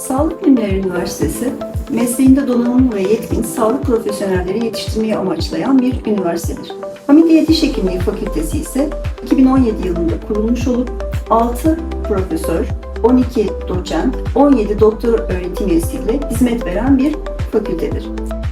Sağlık Bilimleri Üniversitesi, mesleğinde donanımlı ve yetkin sağlık profesyonelleri yetiştirmeyi amaçlayan bir üniversitedir. Hamidiye Diş Hekimliği Fakültesi ise 2017 yılında kurulmuş olup 6 profesör, 12 doçent, 17 doktor öğretim üyesiyle hizmet veren bir fakültedir.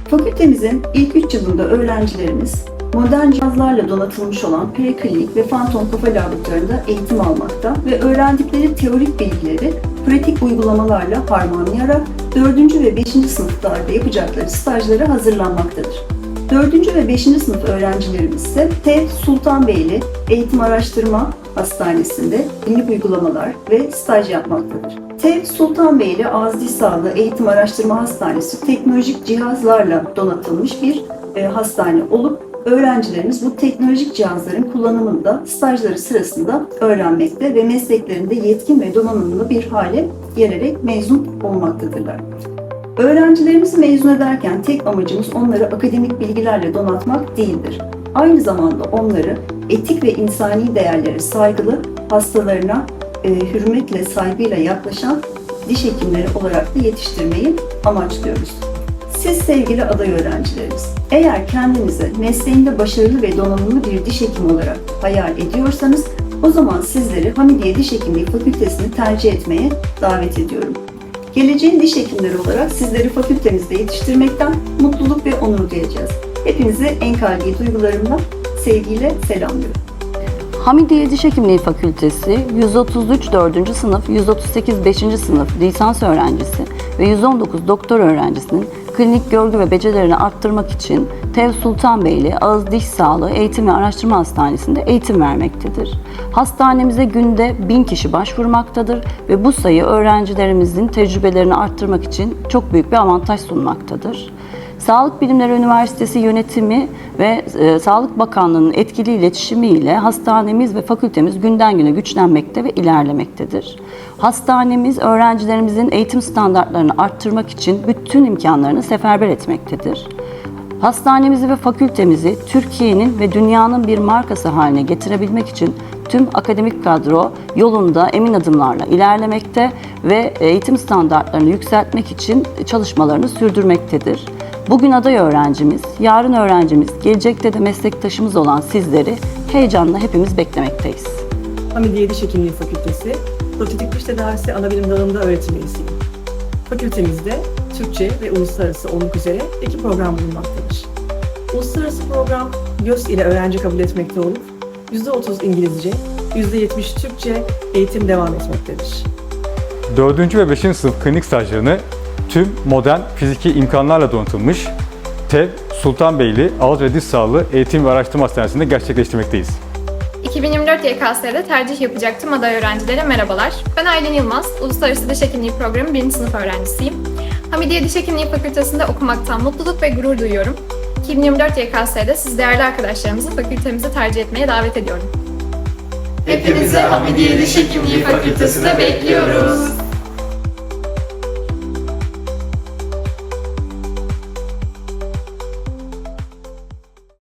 Fakültemizin ilk 3 yılında öğrencilerimiz modern cihazlarla donatılmış olan preklinik ve fantom kafa laboratuvarında eğitim almakta ve öğrendikleri teorik bilgileri pratik uygulamalarla harmanlayarak 4. ve 5. sınıflarda yapacakları stajlara hazırlanmaktadır. 4. ve 5. sınıf öğrencilerimiz ise TED Sultanbeyli Eğitim Araştırma Hastanesi'nde klinik uygulamalar ve staj yapmaktadır. TED Sultanbeyli Ağız Diş Sağlığı Eğitim Araştırma Hastanesi teknolojik cihazlarla donatılmış bir e, hastane olup öğrencilerimiz bu teknolojik cihazların kullanımını da stajları sırasında öğrenmekte ve mesleklerinde yetkin ve donanımlı bir hale gelerek mezun olmaktadırlar. Öğrencilerimizi mezun ederken tek amacımız onları akademik bilgilerle donatmak değildir. Aynı zamanda onları etik ve insani değerlere saygılı, hastalarına e, hürmetle, saygıyla yaklaşan diş hekimleri olarak da yetiştirmeyi amaçlıyoruz. Siz sevgili aday öğrencilerimiz, eğer kendinizi mesleğinde başarılı ve donanımlı bir diş hekimi olarak hayal ediyorsanız, o zaman sizleri Hamidiye Diş Hekimliği Fakültesini tercih etmeye davet ediyorum. Geleceğin diş hekimleri olarak sizleri fakültemizde yetiştirmekten mutluluk ve onur duyacağız. Hepinizi en kalbi duygularımla sevgiyle selamlıyorum. Hamidiye Diş Hekimliği Fakültesi 133 4. sınıf, 138 5. sınıf lisans öğrencisi ve 119 doktor öğrencisinin klinik görgü ve becerilerini arttırmak için Tev Sultanbeyli Ağız Diş Sağlığı Eğitim ve Araştırma Hastanesi'nde eğitim vermektedir. Hastanemize günde 1000 kişi başvurmaktadır ve bu sayı öğrencilerimizin tecrübelerini arttırmak için çok büyük bir avantaj sunmaktadır. Sağlık Bilimleri Üniversitesi yönetimi ve e, Sağlık Bakanlığı'nın etkili iletişimiyle hastanemiz ve fakültemiz günden güne güçlenmekte ve ilerlemektedir. Hastanemiz öğrencilerimizin eğitim standartlarını arttırmak için bütün imkanlarını seferber etmektedir. Hastanemizi ve fakültemizi Türkiye'nin ve dünyanın bir markası haline getirebilmek için tüm akademik kadro yolunda emin adımlarla ilerlemekte ve eğitim standartlarını yükseltmek için çalışmalarını sürdürmektedir. Bugün aday öğrencimiz, yarın öğrencimiz, gelecekte de meslektaşımız olan sizleri heyecanla hepimiz beklemekteyiz. Hamidiye Diş Hekimliği Fakültesi, Prototip Diş Tedavisi Anabilim Dalı'nda öğretim üyesiyim. Fakültemizde Türkçe ve uluslararası olmak üzere iki program bulunmaktadır. Uluslararası program YÖS ile öğrenci kabul etmekte olup %30 İngilizce, %70 Türkçe eğitim devam etmektedir. 4. ve 5. sınıf klinik stajlarını tüm modern fiziki imkanlarla donatılmış TEV Sultanbeyli Ağız ve Diş Sağlığı Eğitim ve Araştırma Hastanesi'nde gerçekleştirmekteyiz. 2024 YKS'de tercih yapacaktım aday öğrencilere merhabalar. Ben Aylin Yılmaz, Uluslararası Diş Hekimliği Programı 1. sınıf öğrencisiyim. Hamidiye Diş Hekimliği Fakültesi'nde okumaktan mutluluk ve gurur duyuyorum. 2024 YKS'de siz değerli arkadaşlarımızı fakültemizi tercih etmeye davet ediyorum. Hepinize Hamidiye Diş Hekimliği Fakültesi'ne bekliyoruz.